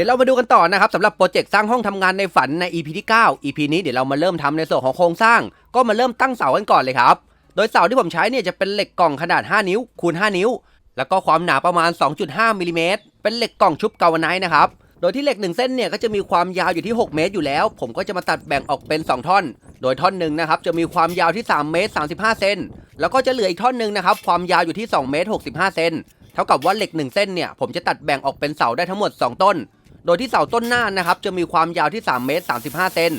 ดี๋ยวเรามาดูกันต่อนะครับสำหรับโปรเจกต์สร้างห้องทำงานในฝันใน EP ที่ 9 EP นี้เดี๋ยวเรามาเริ่มทำในส่วนของโครงสร้าง ก็มาเริ่มตั้งเสากันก่อนเลยครับ โดยเสาที่ผมใช้เนี่ยจะเป็นเหล็กกล่องขนาด 5 นิ้วคูณ 5 นิ้ว แล้วก็ความหนาประมาณ 2.5มิลลิเมตรเป็นเหล็กกล่องชุบกาวไนท์นะครับโดยที่เหล็กหนึ่งเส้นเนี่ยก็จะมีความยาวอยู่ที่ 6 เมตรอยู่แล้ว ผมก็จะมาตัดแบ่งออกเป็น 2 ท่อน โดยท่อนหนึ่งนะครับจะมีความยาวที่ 3 เมตร 35 เซนแล้วก็จะเหลืออีกท่อนหนึ่งนะครับความยาวอยู่ที่ 2 เมตร 65 เซนเท่ากับว่าเหล็ก 1 เส้นเนี่ยผมจะตัดแบ่งออกเป็นเสาได้ทั้งหมด 2 ต้น โดยที่เสาต้นหน้านะครับจะมีความยาวที่ 3 เมตร 35 เซน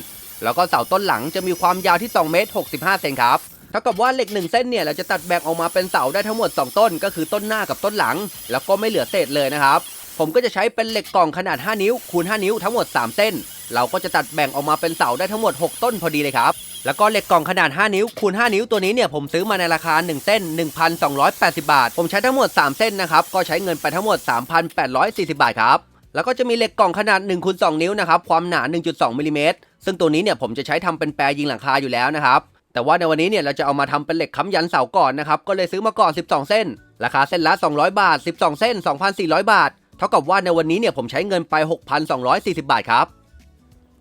แล้วก็เสาต้นหลังจะมีความยาวที่ 2 เมตร 65 เซนครับเท่ากับว่าเหล็ก 1 เส้นเนี่ยเราจะตัดแบ่งออกมาเป็นเสาได้ทั้งหมด 2 ต้น ก็คือต้นหน้ากับต้นหลัง แล้วก็ไม่เหลือเศษเลยนะครับ ผมก็จะใช้เป็นเหล็กกล่องขนาด 5 นิ้วคูณ 5 นิ้วทั้งหมด 3 เส้น เราก็จะตัดแบ่งออกมาเป็นเสาได้ทั้งหมด 6 ต้นพอดีเลยครับ แล้วก็เหล็กกล่องขนาด 5 นิ้วคูณ 5 นิ้วตัวนี้เนี่ยผมซื้อมาในราคา 1 เส้น 1,280 บาท ผมใช้ทั้งหมด 3 เส้นนะครับ ก็ใช้เงินไปทั้งหมด 3,840 บาทครับ แล้วก็จะมีเหล็กกล่องขนาด1คูณ2นิ้วนะครับความหนา 1.2มิลลิเมตรซึ่งตัวนี้เนี่ยผมจะใช้ทำเป็นแปรยิงหลังคาอยู่แล้วนะครับแต่ว่าในวันนี้เนี่ยเราจะเอามาทำเป็นเหล็กค้ำยันเสาก่อนนะครับก็เลยซื้อมาก่อน 12 เส้น ราคาเส้นละ 200 บาท 12 เส้น 2,400 บาท เท่ากับว่าในวันนี้เนี่ยผมใช้เงินไป 6,240 บาทครับ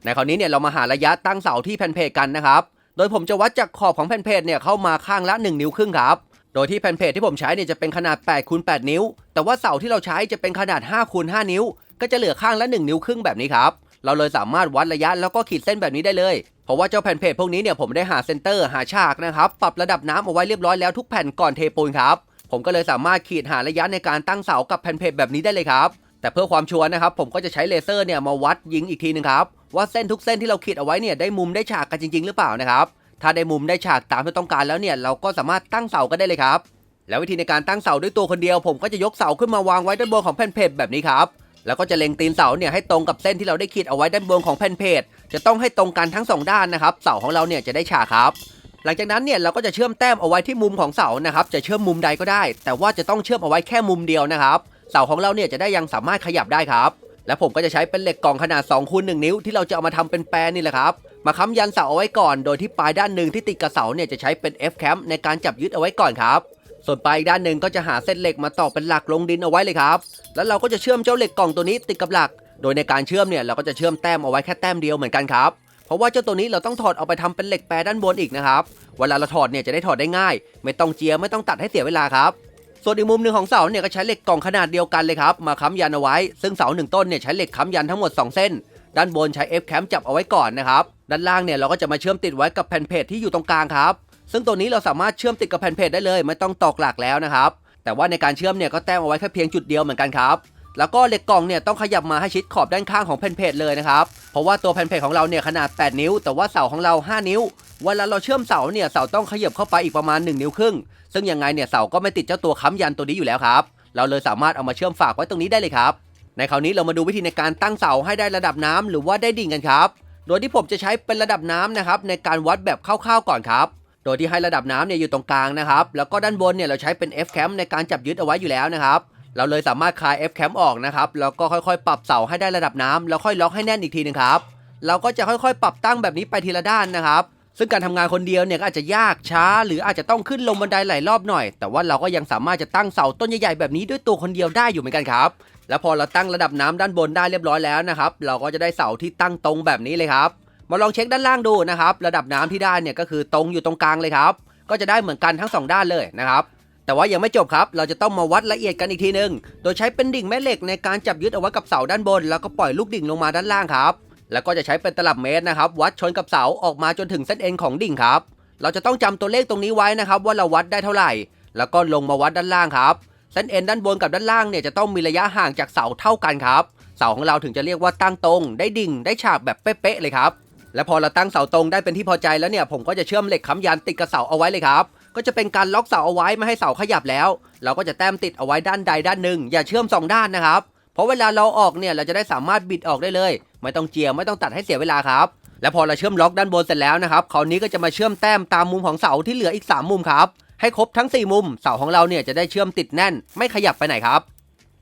ในคราวนี้เนี่ยเรามาหาระยะตั้งเสาที่แผ่นเพจกันนะครับโดยผมจะวัดจากขอบของแผ่นเพจเนี่ยเข้ามาข้างละ 1 นิ้วครึ่งครับโดยที่แผ่นเพจที่ผมใช้เนี่ยจะเป็นขนาด8คูณ8นิ้ว แต่ว่าเสาที่เราใช้จะเป็นขนาด5คูณ5นิ้ว ก็จะเหลือข้างละ 1 นิ้วครึ่งแบบนี้ครับ เราเลยสามารถวัดระยะแล้วก็ขีดเส้นแบบนี้ได้เลย เพราะว่าเจ้าแผ่นเพจพวกนี้เนี่ยผมได้หาเซนเตอร์หาฉากนะครับปรับระดับน้ำเอาไว้เรียบร้อยแล้วทุกแผ่นก่อนเทปูนครับผมก็เลยสามารถขีดหาระยะในการตั้งเสากับแผ่นเพจแบบนี้ได้เลยครับแต่เพื่อความชัวร์นะครับผมก็จะใช้เลเซอร์เนี่ยมาวัดยิงอีกทีหนึงครับว่าเส้นทุกเส้นที่เราขีดเอาไว้เนี่ยได้มุมได้ฉากกันจริง ๆ หรือเปล่านะครับถ้าได้มุมได้ฉากตามที่ต้องการแล้วเนี่ยเราก็สามารถตั้งเสาก็ได้เลยครับ แล้ววิธีในการตั้งเสาด้วยตัวคนเดียว ผมก็จะยกเสาขึ้นมาวางไว้ด้านบนของแผ่นเพจแบบนี้ครับ แล้วก็จะเล็งตีนเสาเนี่ยให้ตรงกับเส้นที่เราได้ขีดเอาไว้ด้านบนของแผ่นเพจจะต้องให้ตรงกันทั้งสองด้านนะครับเสาของเราเนี่ยจะได้ฉากครับ หลังจากนั้นเนี่ยเราก็จะเชื่อมแต้มเอาไว้ที่มุมของเสานะครับจะเชื่อมมุมใดก็ได้ แต่ว่าจะต้องเชื่อมเอาไว้แค่มุมเดียวนะครับเสาของเราเนี่ยจะได้ยังสามารถขยับได้ครับ และผมก็จะใช้เป็นเหล็กกล่องขนาด2คูณ1นิ้วที่เราจะเอามาทำเป็นแปรนี่แหละครับมาค้ำยันเสาเอาไว้ก่อน โดยที่ปลายด้านหนึ่งที่ติดกับเสาเนี่ยจะใช้เป็น F cam ในการจับยึดเอาไว้ก่อนครับ ส่วนปลายอีกด้านหนึ่งก็จะหาเส้นเหล็กมาตอกเป็นหลักลงดินเอาไว้เลยครับ แล้วเราก็จะเชื่อมเจ้าเหล็กกล่องตัวนี้ติดกับหลัก โดยในการเชื่อมเนี่ยเราก็จะเชื่อมแต้มเอาไว้แค่แต้มเดียวเหมือนกันครับเพราะว่าเจ้าตัวนี้เราต้องถอดเอาไปทำเป็นเหล็กแปรด้านบนอีกนะครับ เวลาเราถอดเนี่ยจะได้ถอดได้ง่าย ไม่ต้องเจียไม่ต้องตัดให้เสียเวลาครับ ส่วนอีกมุมหนึ่งของเสาเนี่ยก็ใช้เหล็กกล่องขนาดเดียวกันเลยครับ มาค้ำยันเอาไว้ ซึ่งเสาหนึ่งต้นเนี่ยใช้เหล็กค้ำยันทั้งหมด 2 เส้น ด้านบนใช้ F cam จับเอาไว้ก่อนนะครับ ด้านล่างเนี่ยเราก็จะมาเชื่อมติดไว้กับแผ่นเพจที่อยู่ตรงกลางครับ ซึ่งตัวนี้เราสามารถเชื่อมติดกับแผ่นเพจได้เลย ไม่ต้องตอกหลักแล้วนะครับ แต่ว่าในการเชื่อมเนี่ยก็แต้มเอาไว้แค่เพียงจุดเดียวเหมือนกันครับ แล้วก็เหล็กกล่องเนี่ยต้องขยับมาให้ชิดขอบด้านข้างของแผ่นเพจเลยนะครับ เพราะว่าตัวแผ่นเพจของเราเนี่ยขนาด 8 นิ้ว แต่ว่าเสาของเรา 5 นิ้ว เวลาเราเชื่อมเสาเนี่ยเสาต้องขยับเข้าไปอีกประมาณ 1 นิ้วครึ่ง ซึ่งยังไงเนี่ยเสาก็ไม่ติดเจ้าตัวค้ำยันตัวนี้อยู่แล้วครับ เราเลยสามารถเอามาเชื่อมฝากไว้ตรงนี้ได้เลยครับ ในคราวนี้เรามาดูวิธีในการตั้งเสาให้ได้ระดับน้ำหรือว่าได้ดิ่งกันครับ โดยที่ผมจะใช้เป็นระดับน้ำนะครับในการวัดแบบคร่าวๆก่อนครับ โดยที่ให้ระดับน้ำเนี่ยอยู่ตรงกลางนะครับ แล้วก็ด้านบนเนี่ยเราใช้เป็น F cam ในการจับยึดเอาไว้อยู่แล้วนะครับเราเลยสามารถคลาย F cam ออกนะครับแล้วก็ค่อยๆ ปรับเสาให้ได้ระดับน้ำแล้วค่อยล็อกให้แน่นอีกทีหนึงครับเราก็จะค่อยๆ ปรับตั้งแบบนี้ไปทีละด้านนะครับ ซึ่งการทำงานคนเดียวเนี่ยก็อาจจะยากช้า หรืออาจจะต้องขึ้นลงบันไดหลายรอบหน่อย แต่ว่าเราก็ยังสามารถจะตั้งเสาต้นใหญ่ๆแบบนี้ด้วยตัวคนเดียวได้อยู่เหมือนกันครับแล้วพอเราตั้งระดับน้ำด้านบนได้เรียบร้อยแล้วนะครับ เราก็จะได้เสาที่ตั้งตรงแบบนี้เลยครับ มาลองเช็คด้านล่างดูนะครับ ระดับน้ำที่ได้เนี่ยก็คือตรงอยู่ตรงกลางเลยครับ ก็จะได้เหมือนกันทั้งสองด้านเลยนะครับ แต่ว่ายังไม่จบครับ เราจะต้องมาวัดละเอียดกันอีกทีหนึ่งโดยใช้เป็นดิ่งแม่เหล็กในการจับยึดเอาไว้กับเสาด้านบน แล้วก็ปล่อยลูกดิ่งลงมาด้านล่างครับ แล้วก็จะใช้เป็นตลับเมตรนะครับ วัดชนกับเสาออกมาจนถึงเส้นเอ็นของดิ่งครับ เราจะต้องจำตัวเลขตรงนี้ไว้นะครับว่าเราวัดได้เท่าไหร่ แล้วก็ลงมาวัดด้านล่างครับ เส้นเอ็นด้านบนกับด้านล่างเนี่ยจะต้องมีระยะห่างจากเสาเท่ากันครับ เสาของเราถึงจะเรียกว่าตั้งตรง ได้ดิ่ง ได้ฉากแบบเป๊ะๆเลยครับ และพอเราตั้งเสาตรงได้เป็นที่พอใจแล้วเนี่ยผมก็จะเชื่อมเหล็กค้ำยันติดกับเสาเอาไว้เลยครับ ก็จะเป็นการล็อกเสาเอาไว้ไม่ให้เสาขยับแล้ว เราก็จะแต้มติดเอาไว้ด้านใดด้านหนึ่งอย่าเชื่อมสองด้านนะครับเพราะเวลาเราออกเนี่ยเราจะได้สามารถบิดออกได้เลย ไม่ต้องเจียไม่ต้องตัดให้เสียเวลาครับและพอเราเชื่อมล็อกด้านบนเสร็จแล้วนะครับคราวนี้ก็จะมาเชื่อมแต้มตามมุมของเสาที่เหลืออีก 3 มุมครับให้ครบทั้ง 4 มุมเสาของเราเนี่ยจะได้เชื่อมติดแน่น ไม่ขยับไปไหนครับ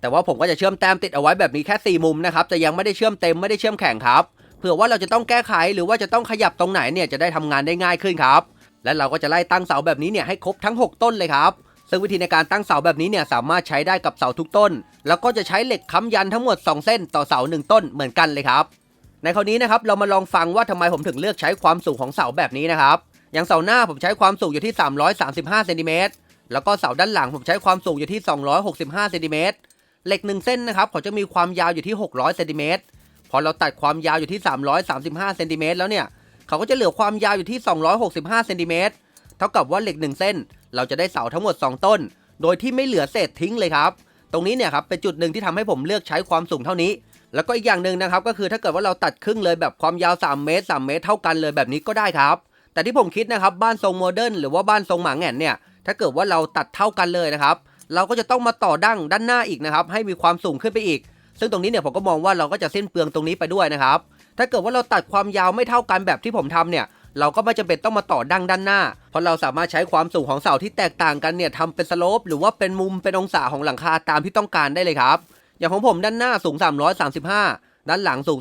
แต่ว่าผมก็จะเชื่อมแต้มติดเอาไว้แบบนี้แค่ 4 มุมนะครับจะยังไม่ได้เชื่อมเต็มไม่ได้เชื่อมแข็งครับ ผื่อว่าเราจะต้องแก้ไขหรือว่าจะต้องขยับตรงไหนเนี่ยจะได้ทำงานได้ง่ายขึ้นครับ และเราก็จะไล่ตั้งเสาแบบนี้เนี่ยให้ครบทั้ง 6 ต้นเลยครับซึ่งวิธีในการตั้งเสาแบบนี้เนี่ยสามารถใช้ได้กับเสาทุกต้น แล้วก็จะใช้เหล็กค้ำยันทั้งหมด 2 เส้นต่อเสา 1 ต้นเหมือนกันเลยครับ ในคราวนี้นะครับเรามาลองฟังว่าทำไมผมถึงเลือกใช้ความสูงของเสาแบบนี้นะครับ อย่างเสาหน้าผมใช้ความสูงอยู่ที่ 335เซนติเมตรแล้วก็เสาด้านหลังผมใช้ความสูงอยู่ที่ 265เซนติเมตรเหล็ก1เส้นนะครับเขาจะมีความยาวอยู่ที่ 600เซนติเมตร พอเราตัดความยาวอยู่ที่ 335เซนติเมตรแล้วเนี่ยเขาก็จะเหลือความยาวอยู่ที่ 265เซนติเมตรเท่ากับว่าเหล็ก 1 เส้น เราจะได้เสาทั้งหมด 2 ต้น โดยที่ไม่เหลือเศษทิ้งเลยครับ ตรงนี้เนี่ยครับเป็นจุดหนึ่งที่ทำให้ผมเลือกใช้ความสูงเท่านี้ แล้วก็อีกอย่างหนึ่งนะครับก็คือถ้าเกิดว่าเราตัดครึ่งเลยแบบความยาว 3 เมตร 3 เมตรเท่ากันเลยแบบนี้ก็ได้ครับ แต่ที่ผมคิดนะครับบ้านทรงโมเดิร์นหรือว่าบ้านทรงหมาแหง่นเนี่ยถ้าเกิดว่าเราตัดเท่ากันเลยนะครับเราก็จะต้องมาต่อดั้งด้านหน้าอีกนะครับให้มีความสูงขึ้นไปอีก ซึ่งตรงนี้เนี่ยผมก็มองว่าเราก็จะสิ้นเปลืองตรงนี้ไปด้วยนะครับ ถ้าเกิดว่าเราตัดความยาวไม่เท่ากันแบบที่ผมทำเนี่ย เราก็ไม่จำเป็นต้องมาต่อดั้งด้านหน้า เพราะเราสามารถใช้ความสูงของเสาที่แตกต่างกันเนี่ยทำเป็นสโลปหรือว่าเป็นมุมเป็นองศาของหลังคาตามที่ต้องการได้เลยครับ อย่างของผมด้านหน้าสูง 335 ด้านหลังสูง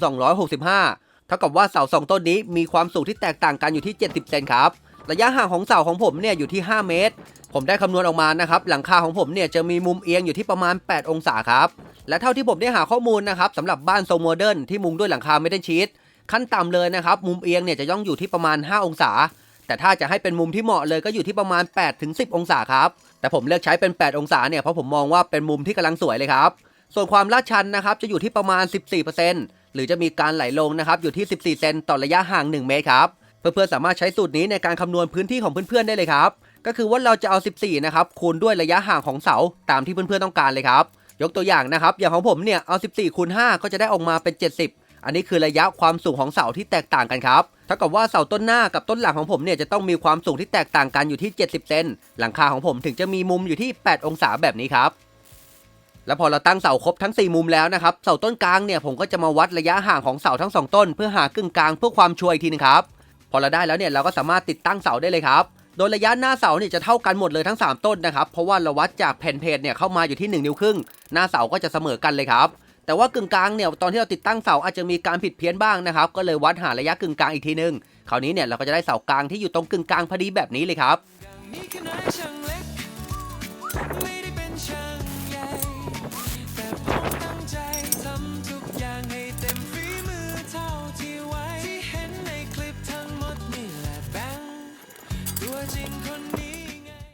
265 เท่ากับว่าเสาสองต้นนี้มีความสูงที่แตกต่างกันอยู่ที่ 70 เซนครับ ระยะห่างของเสาของผมเนี่ยอยู่ที่ 5 เมตร ผมได้คำนวณออกมานะครับ หลังคาของผมเนี่ยจะมีมุมเอียงอยู่ที่ประมาณ 8 องศาครับ และเท่าที่ผมได้หาข้อมูลนะครับสำหรับบ้านทรงโมเดิร์นที่มุงด้วยหลังคาเมทัลชีตขั้นต่ำเลยนะครับ มุมเอียงเนี่ยจะย่องอยู่ที่ประมาณ 5 องศา แต่ถ้าจะให้เป็นมุมที่เหมาะเลยก็อยู่ที่ประมาณ8ถึง10 องศาครับ แต่ผมเลือกใช้เป็น 8 องศาเนี่ยเพราะผมมองว่าเป็นมุมที่กำลังสวยเลยครับ ส่วนความลาดชันนะครับจะอยู่ที่ประมาณ 14%หรือจะมีการไหลลงนะครับอยู่ที่ 14 เซนต่อระยะห่าง 1 เมตรครับเพื่อนๆสามารถใช้สูตรนี้ในการคำนวณพื้นที่ของเพื่อนๆได้เลยครับก็คือว่าเราจะเอา 14 นะครับคูณด้วยระยะห่างของเสาตามที่เพื่อนๆต้องการเลยครับ ยกตัวอย่างนะครับ อย่างของผมเนี่ย เอา 14คูณ5ก็จะได้ออกมาเป็น 70 อันนี้คือระยะความสูงของเสาที่แตกต่างกันครับเท่ากับว่าเสาต้นหน้ากับต้นหลังของผมเนี่ยจะต้องมีความสูงที่แตกต่างกันอยู่ที่ 70 เซนหลังคาของผมถึงจะมีมุมอยู่ที่ 8 องศาแบบนี้ครับแล้วพอเราตั้งเสาครบทั้ง 4 มุมแล้วนะครับ เสาต้นกลางเนี่ยผมก็จะมาวัดระยะห่างของเสาทั้ง 2 ต้น เพื่อหากึ่งกลางเพื่อความชัวร์อีกทีนึงครับ พอเราได้แล้วเนี่ยเราก็สามารถติดตั้งเสาได้เลยครับ โดยระยะหน้าเสาเนี่ยจะเท่ากันหมดเลยทั้ง 3 ต้นนะครับ เพราะว่าเราวัดจากแผ่นเพจเนี่ยเข้ามาอยู่ที่ 1 นิ้วครึ่ง หน้าเสาก็จะเสมอกันเลยครับแต่ว่ากึ่งกลางเนี่ยตอนที่เราติดตั้งเสาอาจจะมีการผิดเพี้ยนบ้างนะครับ ก็เลยวัดหาระยะกึ่งกลางอีกทีนึงคราวนี้เนี่ยเราก็จะได้เสากลางที่อยู่ตรงกึ่งกลางพอดีแบบนี้เลยครับ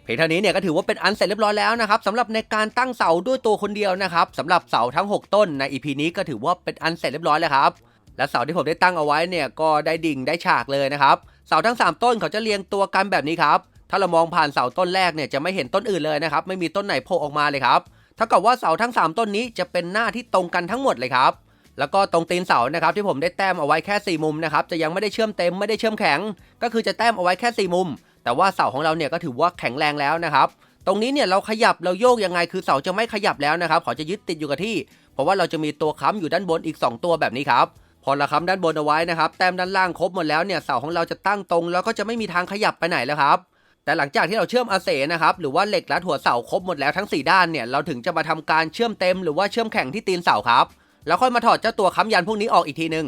เพียงเท่านี้เนี่ยก็ถือว่าเป็นอันเสร็จเรียบร้อยแล้วนะครับสำหรับในการตั้งเสาด้วยตัวคนเดียวนะครับสำหรับเสาทั้ง 6 ต้นใน EP นี้ก็ถือว่าเป็นอันเสร็จเรียบร้อยแล้วครับและเสาที่ผมได้ตั้งเอาไว้เนี่ยก็ได้ดิ่งได้ฉากเลยนะครับเสาทั้ง 3 ต้นเขาจะเรียงตัวกันแบบนี้ครับถ้าเรามองผ่านเสาต้นแรกเนี่ยจะไม่เห็นต้นอื่นเลยนะครับไม่มีต้นไหนโผล่ออกมาเลยครับเท่ากับว่าเสาทั้ง 3 ต้นนี้จะเป็นหน้าที่ตรงกันทั้งหมดเลยครับแล้วก็ตรงตีนเสานะครับที่ผมได้แต้มเอาไว้แค่ 4 มุมนะครับจะยังไม่ได้เชื่อมเต็มไม่ได้เชื่อมแข็ง ก็คือจะแต้มเอาไว้แค่ 4 มุม แต่ว่าเสาของเราเนี่ยก็ถือว่าแข็งแรงแล้วนะครับ ตรงนี้เนี่ยเราขยับเราโยกยังไงคือเสาจะไม่ขยับแล้วนะครับเขาจะยึดติดอยู่กับที่ เพราะว่าเราจะมีตัวค้ำอยู่ด้านบนอีก 2 ตัวแบบนี้ครับพอเราค้ำด้านบนเอาไว้นะครับ แต้มด้านล่างครบหมดแล้วเนี่ยเสาของเราจะตั้งตรง แล้วก็จะไม่มีทางขยับไปไหนแล้วครับ แต่หลังจากที่เราเชื่อมอาเสนะครับหรือว่าเหล็กรัดหัวเสาครบหมดแล้วทั้ง 4 ด้านเนี่ยเราถึงจะมาทำการเชื่อมเต็มหรือว่าเชื่อมแข็งที่ตีนเสาครับแล้วค่อยมาถอดเจ้าตัวค้ำยันพวกนี้ออกอีกทีหนึ่ง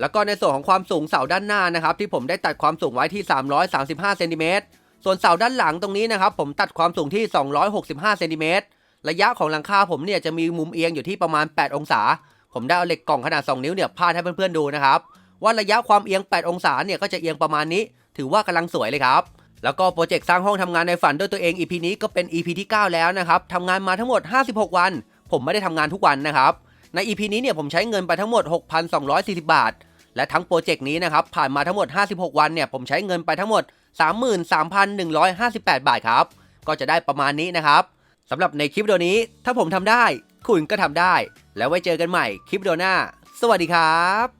แล้วก็ในส่วนของความสูงเสาด้านหน้านะครับที่ผมได้ตัดความสูงไว้ที่ 335เซนติเมตรส่วนเสาด้านหลังตรงนี้นะครับผมตัดความสูงที่ 265เซนติเมตรระยะของหลังคาผมเนี่ยจะมีมุมเอียงอยู่ที่ประมาณ 8 องศา ผมได้เอาเหล็กกล่องขนาด 2 นิ้วเนี่ยพาดให้เพื่อนๆดูนะครับว่าระยะความเอียง 8 องศาเนี่ยก็จะเอียงประมาณนี้ ถือว่ากำลังสวยเลยครับแล้วก็โปรเจกต์สร้างห้องทำงานในฝันด้วยตัวเอง EP นี้ก็เป็น EP ที่ 9 แล้วนะครับทำงานมาทั้งหมด 56 วัน ผมไม่ได้ทำงานทุกวันนะครับใน EP นี้เนี่ยผมใช้เงินไปทั้งหมด 6,240 บาท และทั้งโปรเจกต์นี้นะครับผ่านมาทั้งหมด 56 วันเนี่ยผมใช้เงินไปทั้งหมด 33,158 บาทครับ ก็จะได้ประมาณนี้นะครับสำหรับในคลิปเดียวนี้ถ้าผมทำได้ คุณก็ทำได้ แล้วไว้เจอกันใหม่คลิปเดียวหน้า สวัสดีครับ